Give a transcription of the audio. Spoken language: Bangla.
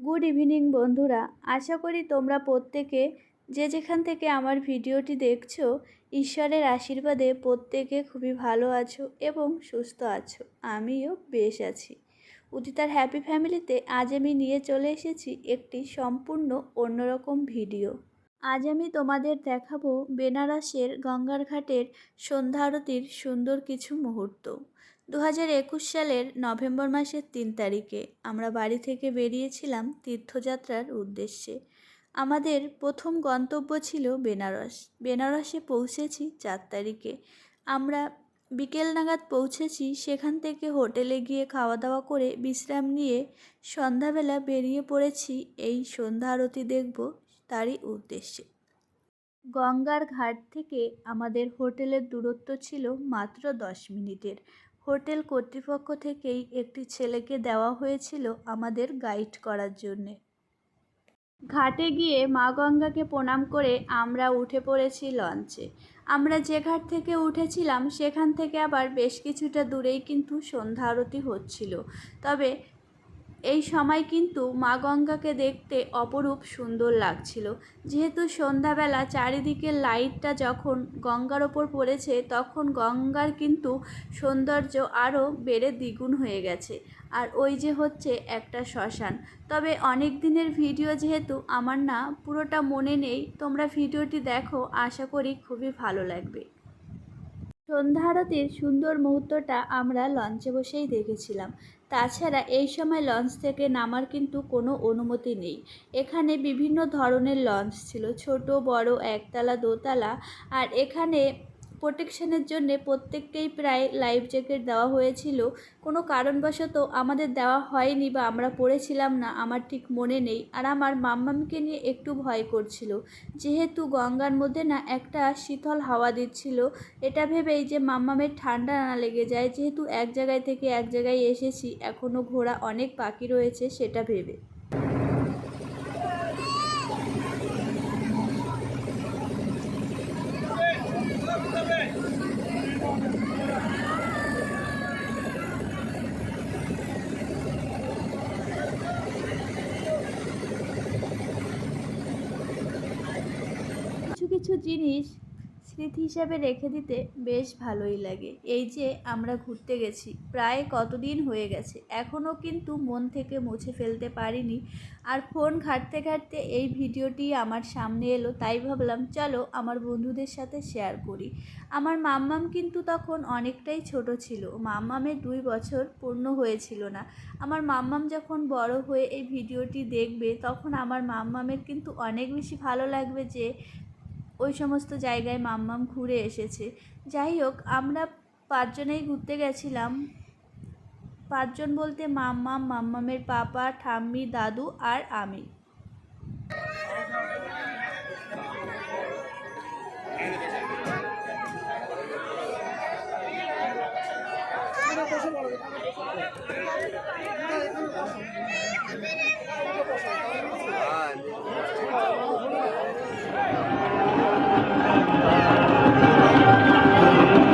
গুড ইভিনিং বন্ধুরা। আশা করি তোমরা প্রত্যেকে যে যেখান থেকে আমার ভিডিওটি দেখছ, ঈশ্বরের আশীর্বাদে প্রত্যেকে খুবই ভালো আছো এবং সুস্থ আছো। আমিও বেশ আছি। উদিতার হ্যাপি ফ্যামিলিতে আজ আমি নিয়ে চলে এসেছি একটি সম্পূর্ণ অন্যরকম ভিডিও। আজ আমি তোমাদের দেখাবো বেনারসের গঙ্গার ঘাটের সন্ধ্যা আরতির সুন্দর কিছু মুহূর্ত। দু হাজার একুশ সালের নভেম্বর মাসের তিন তারিখে আমরা বাড়ি থেকে বেরিয়েছিলাম তীর্থযাত্রার উদ্দেশ্যে। আমাদের প্রথম গন্তব্য ছিল বেনারস। বেনারসে পৌঁছেছি চার তারিখে। আমরা বিকেল নাগাদ পৌঁছেছি সেখান থেকে হোটেলে গিয়ে খাওয়া দাওয়া করে বিশ্রাম নিয়ে সন্ধ্যাবেলা বেরিয়ে পড়েছি এই সন্ধ্যা আরতি দেখব তারই উদ্দেশ্যে। গঙ্গার ঘাট থেকে আমাদের হোটেলের দূরত্ব ছিল মাত্র দশ মিনিটের। হোটেল কর্তৃপক্ষ থেকেই একটি ছেলেকে দেওয়া হয়েছিল আমাদের গাইড করার জন্যে। ঘাটে গিয়ে মা গঙ্গাকে প্রণাম করে আমরা উঠে পড়েছি লঞ্চে। আমরা যে ঘাট থেকে উঠেছিলাম, সেখান থেকে আবার বেশ কিছুটা দূরেই কিন্তু সন্ধ্যা আরতি হচ্ছিল। তবে এই সময় কিন্তু মা গঙ্গাকে দেখতে অপরূপ সুন্দর লাগছিল। যেহেতু সন্ধ্যাবেলা চারিদিকে লাইটটা যখন গঙ্গার ওপর পড়েছে, তখন গঙ্গার কিন্তু সৌন্দর্য আরও বেড়ে দ্বিগুণ হয়ে গেছে। আর ওই যে হচ্ছে একটা শ্মশান। তবে অনেক দিনের ভিডিও যেহেতু আমার না, পুরোটা মনে নেই। তোমরা ভিডিওটি দেখো, আশা করি খুবই ভালো লাগবে। সন্ধ্যা আরতির সুন্দর মুহূর্তটা আমরা লঞ্চে বসেই দেখেছিলাম। তাছাড়া এই সময় লঞ্চ থেকে নামার কিন্তু কোনো অনুমতি নেই। এখানে বিভিন্ন ধরনের লঞ্চ ছিল, ছোট, বড়, একতলা, দোতলা, আর এখানে প্রোটেকশনের জন্যে প্রত্যেককেই প্রায় লাইফ জ্যাকেট দেওয়া হয়েছিল। কোনো কারণবশত আমাদের দেওয়া হয়নি বা আমরা পড়েছিলাম না, আমার ঠিক মনে নেই। আর আমার মাম্মামকে নিয়ে একটু ভয় করছিল। যেহেতু গঙ্গার মধ্যে না একটা শীতল হাওয়া দিচ্ছিল, এটা ভেবেই যে মাম্মামের ঠান্ডা না লেগে যায়, যেহেতু এক জায়গায় থেকে এক জায়গায় এসেছি এখনও ঘোরা অনেক বাকি রয়েছে, সেটা ভেবে কিছু কিছু জিনিস স্মৃতি হিসাবে রেখে দিতে বেশ ভালোই লাগে। এই যে আমরা ঘুরতে গেছি, প্রায় কতদিন হয়ে গেছে এখনও কিন্তু মন থেকে মুছে ফেলতে পারিনি। আর ফোন ঘাঁটতে ঘাঁটতে এই ভিডিওটি আমার সামনে এলো, তাই ভাবলাম চলো আমার বন্ধুদের সাথে শেয়ার করি। আমার মাম্মাম কিন্তু তখন অনেকটাই ছোট ছিল, মাম্মামের দুই বছর পূর্ণ হয়েছিল না। আমার মাম্মাম যখন বড় হয়ে এই ভিডিওটি দেখবে, তখন আমার মাম্মামের কিন্তু অনেক বেশি ভালো লাগবে যে ওই সমস্ত জায়গায় মাম্মাম ঘুরে এসেছে। যাই হোক, আমরা পাঁচজনেই ঘুরতে গেছিলাম। পাঁচজন বলতে মাম্মাম, মাম্মামের পাপা, ঠাম্মি, দাদু আর আমি। Thank you.